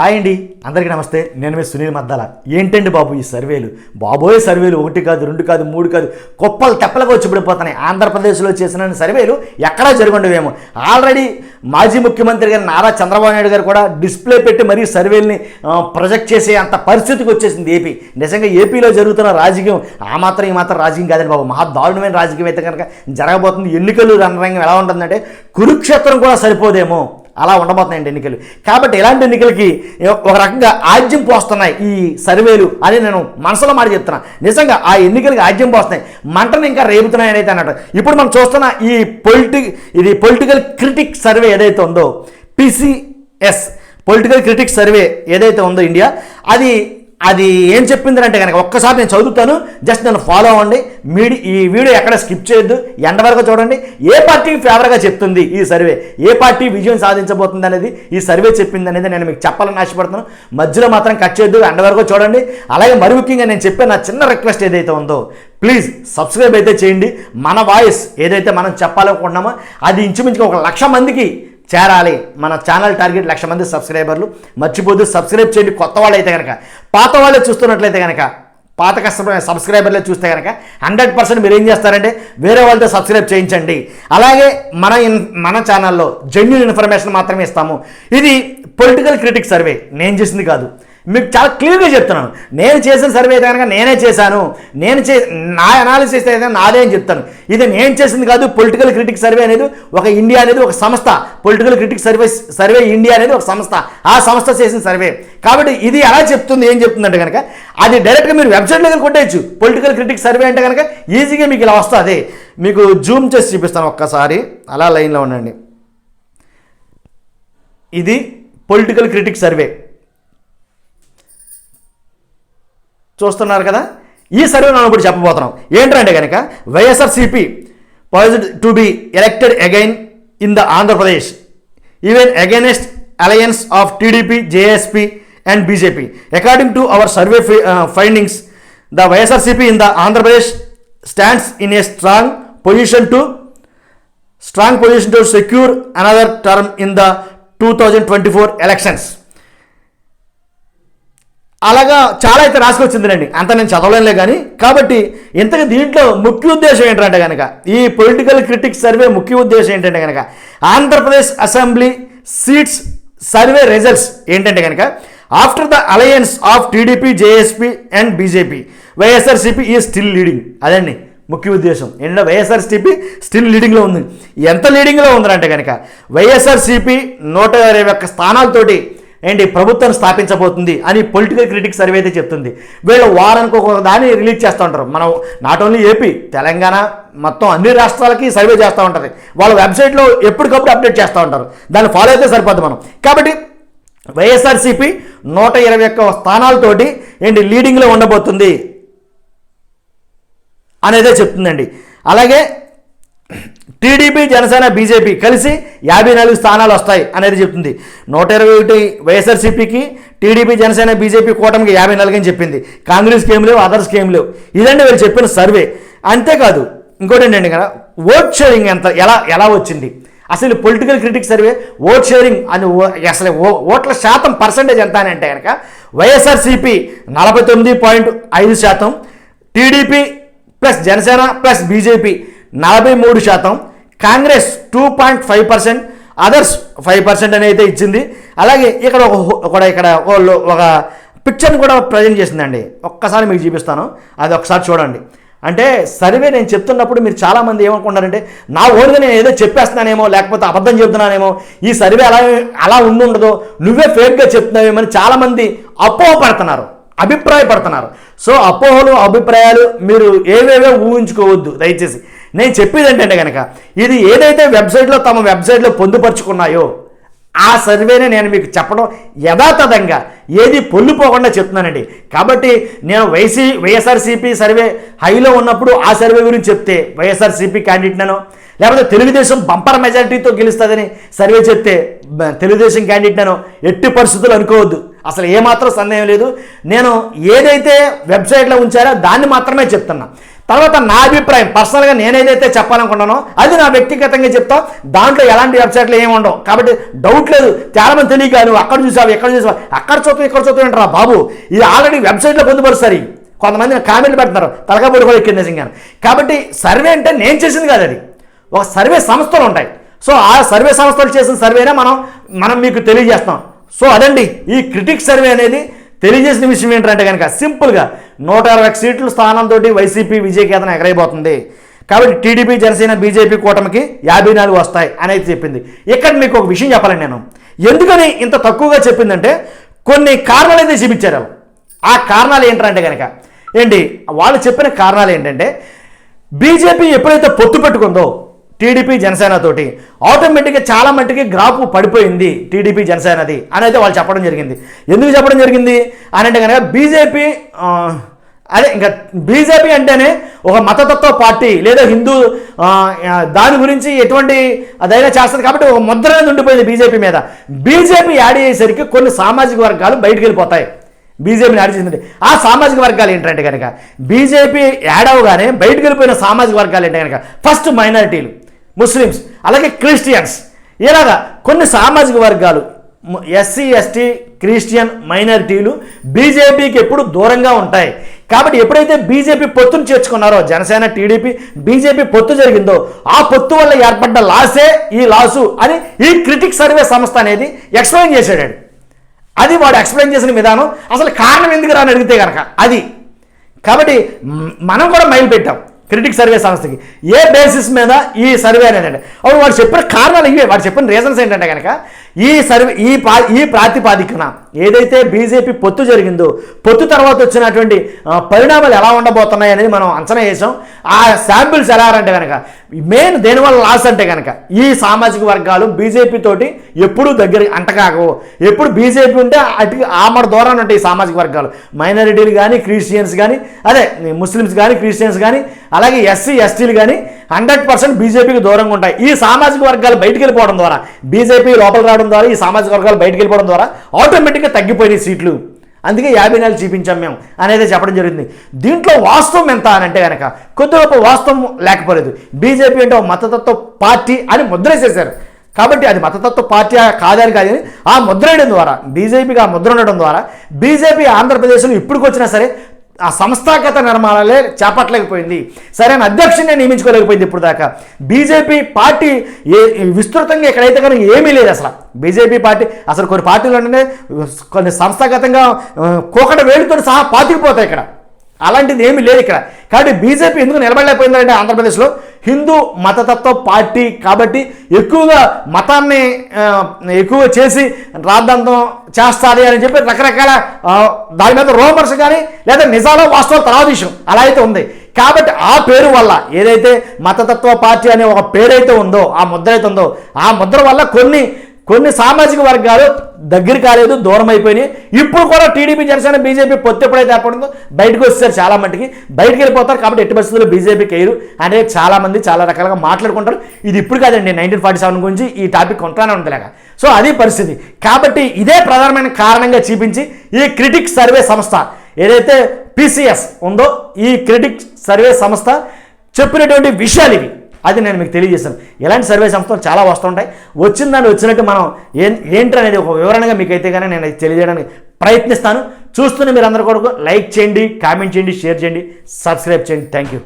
Hi అండి అందరికీ నమస్తే. నేను మీ సునీల్ మద్దాల. ఏంటండి బాబు ఈ సర్వేలు? బాబోయ్ సర్వేలు ఒకటి కాదు రెండు కాదు మూడు కాదు కుప్పలు తెప్పలుగా వచ్చి పడిపోతున్నాయి ఆంధ్రప్రదేశ్లో చేసిన సర్వేలు ఎక్కడా జరుగుండవేమో ఆల్రెడీ మాజీ ముఖ్యమంత్రి గారు నారా చంద్రబాబు నాయుడు గారు కూడా డిస్ప్లే పెట్టి మరీ సర్వేల్ని ప్రొజెక్ట్ చేసే అంత పరిస్థితికి వచ్చేసింది ఏపీ. నిజంగా ఏపీలో జరుగుతున్న రాజకీయం ఆ మాత్రం ఈ మాత్రం రాజకీయం కాదండి బాబు. మహా దారుణమైన రాజకీయం అయితే కనుక జరగబోతుంది. ఎన్నికలు రణరంగం ఎలా ఉంటుందంటే కురుక్షేత్రం కూడా సరిపోదేమో. అలా ఉండబోతున్నాయండి ఎన్నికలు. కాబట్టి ఇలాంటి ఎన్నికలకి ఒక రకంగా ఆజ్యం పోస్తున్నాయి ఈ సర్వేలు అని నేను మనసులో మాట చెప్తున్నా. నిజంగా ఆ ఎన్నికలకి ఆజ్యం పోస్తున్నాయి. మంటను ఇంకా రేపుతున్నాయని అయితే అన్నట్టు. ఇప్పుడు మనం చూస్తున్న ఈ పొలిటి ఇది పొలిటికల్ క్రిటిక్ సర్వే ఏదైతే ఉందో పిసిఎస్ పొలిటికల్ క్రిటిక్ సర్వే ఏదైతే ఉందో ఇండియా అది అది ఏం చెప్పింది అంటే కనుక ఒక్కసారి నేను చదువుతాను జస్ట్ నన్ను ఫాలో అవ్వండి. మీడి ఈ వీడియో ఎక్కడ స్కిప్ చేయొద్దు. ఎండ వరకు చూడండి. ఏ పార్టీకి ఫేవర్గా చెప్తుంది ఈ సర్వే ఏ పార్టీ విజయం సాధించబోతుంది అనేది ఈ సర్వే చెప్పింది అనేది నేను మీకు చెప్పాలని ఆశపడుతున్నాను. మధ్యలో మాత్రం కట్ చేయొద్దు. ఎండ వరకు చూడండి. అలాగే మరి ముఖ్యంగా నేను చెప్పే నా చిన్న రిక్వెస్ట్ ఏదైతే ఉందో ప్లీజ్ సబ్స్క్రైబ్ అయితే చేయండి. మన వాయిస్ ఏదైతే మనం చెప్పాలనుకుంటున్నామో అది ఇంచుమించుగా ఒక లక్ష మందికి చేరాలి. మన ఛానల్ టార్గెట్ లక్ష మంది సబ్స్క్రైబర్లు. మర్చిపోదు సబ్స్క్రైబ్ చేయండి. కొత్త వాళ్ళు అయితే కనుక పాత వాళ్ళే చూస్తున్నట్లయితే కనుక పాత కస్టమర్ సబ్స్క్రైబర్లే చూస్తే కనుక హండ్రెడ్ పర్సెంట్ మీరు ఏం చేస్తారంటే వేరే వాళ్ళతో సబ్స్క్రైబ్ చేయించండి. అలాగే మన ఇన్ మన ఛానల్లో జెన్యున్ ఇన్ఫర్మేషన్ మాత్రమే ఇస్తాము. ఇది పొలిటికల్ క్రిటిక్ సర్వే నేను చేసింది కాదు. మీకు చాలా క్లియర్గా చెప్తున్నాను. నేను చేసిన సర్వే అయితే కనుక నేనే చేశాను. నేను చే నా అనాలిసిస్ అయితే నాదే అని చెప్తాను. ఇది నేను చేసింది కాదు పొలిటికల్ క్రిటిక్ సర్వే అనేది ఒక ఇండియా అనేది ఒక సంస్థ. Political critic survey survey India అనేది ఒక సంస్థ. ఆ సంస్థ చేసిన సర్వే కాబట్టి ఇది ఎలా చెప్తుంది ఏం చెప్తుందంటే కనుక అది డైరెక్ట్గా మీరు వెబ్సైట్లో కనుక కొట్టేయచ్చు. పొలిటికల్ క్రిటిక్ సర్వే అంటే కనుక ఈజీగా మీకు ఇలా వస్తుంది. మీకు జూమ్ చేసి చూపిస్తాను ఒక్కసారి. అలా లైన్లో ఉండండి. ఇది పొలిటికల్ క్రిటిక్ సర్వే చూస్తున్నారు కదా? ఈ సర్వే మనం ఇప్పుడు చెప్పబోతున్నాం. ఏంటంటే కనుక YSRCP poised to be elected again in the Andhra Pradesh even against alliance of TDP JSP and BJP according to our survey findings the YSRCP in the Andhra Pradesh stands in a strong position to strong position to secure another term in the two thousand twenty four elections అలాగా చాలా అయితే రాసుకొచ్చిందిలేండి అంత నేను చదవలేనులే కానీ కాబట్టి ఇంతకు దీంట్లో ముఖ్య ఉద్దేశం ఏంటంటే కనుక ఈ పొలిటికల్ క్రిటిక్ సర్వే ముఖ్య ఉద్దేశం ఏంటంటే కనుక Andhra Pradesh assembly seats survey results ఏంటంటే కనుక after the alliance of TDP JSP and BJP YSRCP ఈ స్టిల్ లీడింగ్ అదండి? ముఖ్య ఉద్దేశం. ఏంటంటే వైఎస్ఆర్సీపీ స్టిల్ లీడింగ్లో ఉంది. ఎంత లీడింగ్లో ఉందంటే కనుక వైఎస్ఆర్సీపీ నూట ఇరవై ఒక్క స్థానాలతోటి ఏంటి ప్రభుత్వం స్థాపించబోతుంది అని పొలిటికల్ క్రిటిక్ సర్వే అయితే చెప్తుంది. వీళ్ళు వారానికి ఒక దాన్ని రిలీజ్ చేస్తూ ఉంటారు. మనం నాట్ ఓన్లీ ఏపీ తెలంగాణ మొత్తం అన్ని రాష్ట్రాలకి సర్వే చేస్తూ ఉంటుంది. వాళ్ళ వెబ్సైట్లో ఎప్పటికప్పుడు అప్డేట్ చేస్తూ ఉంటారు. దాన్ని ఫాలో అయితే సరిపోద్ది మనం. కాబట్టి వైఎస్ఆర్సీపీ నూట ఇరవై ఒక్క స్థానాలతోటి ఏంటి లీడింగ్లో ఉండబోతుంది అనేదే చెప్తుందండి. అలాగే టీడీపీ జనసేన బీజేపీ కలిసి యాభై నాలుగు స్థానాలు వస్తాయి అనేది చెప్తుంది. నూట ఇరవై ఒకటి వైఎస్ఆర్సీపీకి టీడీపీ జనసేన బీజేపీ కూటమికి యాభై నాలుగు అని చెప్పింది. కాంగ్రెస్కి ఏం లేవు అదర్స్కి ఏం లేవు. ఇదండి వీళ్ళు చెప్పిన సర్వే. అంతేకాదు ఇంకోటి ఏంటండి కదా ఓట్ షేరింగ్ ఎంత ఎలా ఎలా వచ్చింది? అసలు political critic survey vote sharing అని ఓ- అసలు ఓ- ఓట్ల శాతం పర్సంటేజ్ ఎంత అని అంటే కనుక వైఎస్ఆర్సీపీ నలభై తొమ్మిది పాయింట్ ఐదు శాతం TDP plus Janasena plus BJP నలభై మూడు శాతం Congress two point five percent others five percent అని అయితే ఇచ్చింది. అలాగే ఇక్కడ ఒక కూడా ఇక్కడ ఒక ఒక పిక్చర్ని కూడా ప్రజెంట్ చేసిందండి. ఒక్కసారి మీకు చూపిస్తాను. అది ఒకసారి చూడండి. అంటే సర్వే నేను చెప్తున్నప్పుడు మీరు చాలామంది ఏమనుకుంటారంటే నా ఓన్గా నేను ఏదో చెప్పేస్తున్నానేమో లేకపోతే అబద్ధం చెప్తున్నానేమో ఈ సర్వే అలా అలా ఉండుండదో నువ్వే ఫేక్గా చెప్తున్నావేమో అని చాలామంది అపోహపడుతున్నారు అభిప్రాయపడుతున్నారు. సో అపోహలు అభిప్రాయాలు మీరు ఏవేవో ఊహించుకోవద్దు దయచేసి. నేను చెప్పేది ఏంటంటే కనుక ఇది ఏదైతే వెబ్సైట్లో తమ వెబ్సైట్లో పొందుపరుచుకున్నాయో ఆ సర్వేనే నేను మీకు చెప్పడం యథాతథంగా ఏది పొల్లిపోకుండా చెప్తున్నానండి. కాబట్టి నేను వైసీ వైఎస్ఆర్సీపీ సర్వే హైలో ఉన్నప్పుడు ఆ సర్వే గురించి చెప్తే వైఎస్ఆర్సీపీ క్యాండిడేట్నను లేకపోతే తెలుగుదేశం బంపర్ మెజారిటీతో గెలుస్తుందని సర్వే చెప్తే తెలుగుదేశం తెలుగుదేశం క్యాండిడేట్నను ఎట్టి పరిస్థితులు అనుకోవద్దు. అసలు ఏమాత్రం సందేహం లేదు. నేను ఏదైతే వెబ్సైట్లో ఉంచారో దాన్ని మాత్రమే చెప్తున్నా. తర్వాత నా అభిప్రాయం పర్సనల్గా నేనేదైతే చెప్పాలనుకున్నానో అది నా వ్యక్తిగతంగా చెప్తా. దాంట్లో ఎలాంటి వెబ్సైట్లు ఏమి ఉండవు. కాబట్టి డౌట్ లేదు. చాలామంది తెలియక నువ్వు అక్కడ చూసావు ఎక్కడ చూసావు అక్కడ చూస్తావు ఇక్కడ చూస్తావు అంటారా బాబు? ఇది ఆల్రెడీ వెబ్సైట్లో పొందుపరుస్తారు కొంతమంది కామెంట్లు పెడుతున్నారు. తలగా కూడా ఎక్కింది నిజంగా. కాబట్టి సర్వే అంటే నేను చేసింది కాదు అది. ఒక సర్వే సంస్థలు ఉంటాయి. సో ఆ సర్వే సంస్థలు చేసిన సర్వేనే మనం మనం మీకు తెలియజేస్తాం సో అదండి ఈ క్రిటిక్ సర్వే అనేది తెలియజేసిన విషయం ఏంటంటే కనుక సింపుల్గా నూట అరవై సీట్ల స్థానంతో వైసీపీ విజయకేతనం ఎగరైపోతుంది కాబట్టి టీడీపీ జనసేన బీజేపీ కూటమికి యాభై నాలుగు వస్తాయి అనేది చెప్పింది. ఇక్కడ మీకు ఒక విషయం చెప్పాలండి నేను. ఎందుకని ఇంత తక్కువగా చెప్పిందంటే కొన్ని కారణాలు అయితే చూపించారు ఆ కారణాలు ఏంటంటే కనుక ఏంటి? వాళ్ళు చెప్పిన కారణాలు ఏంటంటే బీజేపీ ఎప్పుడైతే పొత్తు పెట్టుకుందో టీడీపీ జనసేన తోటి. ఆటోమేటిక్గా చాలా మట్టుకి గ్రాఫ్ పడిపోయింది టీడీపీ జనసేనది అని అయితే వాళ్ళు చెప్పడం జరిగింది. ఎందుకు చెప్పడం జరిగింది? అని అంటే కనుక బీజేపీ అదే ఇంకా బీజేపీ అంటేనే ఒక మతతత్వ పార్టీ లేదా హిందూ దాని గురించి ఎటువంటి అదైనా చేస్తుంది కాబట్టి ఒక ముద్ర అనేది ఉండిపోయింది బీజేపీ మీద. బీజేపీ యాడ్ అయ్యేసరికి కొన్ని సామాజిక వర్గాలు బయటకు వెళ్ళిపోతాయి. బీజేపీని యాడ్ చేసింది ఆ సామాజిక వర్గాలు ఏంటంటే కనుక బీజేపీ యాడ్ అవగానే బయటకు వెళ్ళిపోయిన సామాజిక వర్గాలు ఏంటంటే కనుక ఫస్ట్ మైనారిటీలు. ముస్లిమ్స్ అలాగే క్రిస్టియన్స్. ఇలాగా కొన్ని సామాజిక వర్గాలు ఎస్సీ ఎస్టీ క్రిస్టియన్ మైనారిటీలు బీజేపీకి ఎప్పుడు దూరంగా ఉంటాయి. కాబట్టి ఎప్పుడైతే బీజేపీ పొత్తును చేర్చుకున్నారో జనసేన టీడీపీ బీజేపీ పొత్తు జరిగిందో ఆ పొత్తు వల్ల ఏర్పడ్డ లాసే ఈ లాసు అని ఈ క్రిటిక్ సర్వే సంస్థ అనేది ఎక్స్ప్లెయిన్ చేశాడు అది వాడు ఎక్స్ప్లెయిన్ చేసిన విధానం. అసలు కారణం ఎందుకు రాని అడిగితే కనుక అది. కాబట్టి మనం కూడా మైలు పెట్టాం. క్రిటిక్ సర్వే సంస్థకి. ఏ బేసిస్ మీద ఈ సర్వే అనేది? అంటే అప్పుడు వాడు చెప్పిన కారణాలు ఇవే. వాడు చెప్పిన రీజన్స్ ఏంటంటే కనుక ఈ సర్వే ఈ పా ఈ ప్రాతిపాదికన ఏదైతే బీజేపీ పొత్తు జరిగిందో పొత్తు తర్వాత వచ్చినటువంటి పరిణామాలు ఎలా ఉండబోతున్నాయి అనేది మనం అంచనా వేసాం. ఆ శాంపిల్స్ ఎలా అంటే కనుక మెయిన్ దేనివల్ల లాస్ అంటే కనుక ఈ సామాజిక వర్గాలు బీజేపీ తోటి ఎప్పుడు దగ్గర అంటకాగవు ఎప్పుడు బీజేపీ ఉంటే అటు ఆమడ దూరాన్ని ఉంటాయి ఈ సామాజిక వర్గాలు. మైనారిటీలు కానీ క్రిస్టియన్స్ కానీ అదే ముస్లిమ్స్ కానీ క్రిస్టియన్స్ కానీ అలాగే ఎస్సీ ఎస్టీలు కానీ హండ్రెడ్ పర్సెంట్ బీజేపీకి దూరంగా ఉంటాయి. ఈ సామాజిక వర్గాలు బయటికి వెళ్ళిపోవడం ద్వారా బీజేపీ లోపల రావడం ద్వారా ఈ సామాజిక వర్గాలు బయటికి వెళ్ళిపోవడం ద్వారా ఆటోమేటిక్గా తగ్గిపోయినాయి సీట్లు. అందుకే యాభై నెలలు చూపించాం మేము అనేది చెప్పడం జరిగింది. దీంట్లో వాస్తవం ఎంత అని అంటే కనుక కొద్ది గొప్ప వాస్తవం లేకపోలేదు. బీజేపీ అంటే ఒక మతతత్వ పార్టీ అని ముద్రేసేశారు. కాబట్టి అది మతతత్వ పార్టీ కాదని కాదు ఆ ముద్ర వేయడం ద్వారా బీజేపీకి ఆ ముద్ర ఉండడం ద్వారా బీజేపీ ఆంధ్రప్రదేశ్లో ఇప్పటికొచ్చినా సరే ఆ సంస్థాగత నిర్మాణాలే చేపట్టలేకపోయింది. సరైన అధ్యక్షుడిని నియమించుకోలేకపోయింది ఇప్పుడు దాకా బీజేపీ పార్టీ ఏ విస్తృతంగా ఎక్కడైతే కనుక ఏమీ లేదు అసలు. బీజేపీ పార్టీ అసలు కొన్ని పార్టీలు అంటే కొన్ని సంస్థాగతంగా కోకట వేలుతో సహా పాతికిపోతాయి ఇక్కడ. అలాంటిది ఏమీ లేదు ఇక్కడ. కాబట్టి బీజేపీ ఎందుకు నిలబడలేకపోయిందంటే ఆంధ్రప్రదేశ్లో హిందూ మతతత్వ పార్టీ కాబట్టి ఎక్కువగా మతాన్ని ఎక్కువ చేసి రాద్ధాంతం చేస్తారు అని చెప్పి రకరకాల దాని మీద రోమర్స్ కానీ లేదా నిజాలు వాస్తవాలు తర్వాత విషయం అలా అయితే ఉంది. కాబట్టి ఆ పేరు వల్ల ఏదైతే మతతత్వ పార్టీ అనే ఒక పేరైతే ఉందో ఆ ముద్ర అయితే ఉందో ఆ ముద్ర వల్ల కొన్ని కొన్ని సామాజిక వర్గాలు దగ్గర కాలేదు దూరం అయిపోయినాయి. ఇప్పుడు కూడా టీడీపీ జనసేన బీజేపీ పొత్తు ఎప్పుడైతే ఏర్పడిందో బయటకు వచ్చేసారు చాలా మట్టుకి. బయటకు వెళ్ళిపోతారు కాబట్టి ఎట్టి పరిస్థితుల్లో బీజేపీకి వేయరు అనేది చాలా మంది చాలా రకాలుగా మాట్లాడుకుంటారు. ఇది ఇప్పుడు కాదండి నైన్టీన్ ఫార్టీ సెవెన్ గురించి ఈ టాపిక్ కొంటానే ఉంటలేక సో అది పరిస్థితి. కాబట్టి ఇదే ప్రధానమైన కారణంగా చూపించి ఈ క్రిటిక్ సర్వే సంస్థ ఏదైతే పిసిఎస్ ఉందో ఈ క్రిటిక్ సర్వే సంస్థ చెప్పినటువంటి విషయాలు ఇవి. అది నేను మీకు తెలియజేస్తాను. ఇలాంటి సర్వే సంస్థలు చాలా వస్తుంటాయి. వచ్చిన దాన్ని వచ్చినట్టు మనం ఏం ఏంటనేది ఒక వివరణగా మీకైతే కానీ నేను తెలియజేయడానికి ప్రయత్నిస్తాను. చూస్తున్న మీరు అందరూ కూడా లైక్ చేయండి కామెంట్ చేయండి షేర్ చేయండి సబ్స్క్రైబ్ చేయండి. Thank you.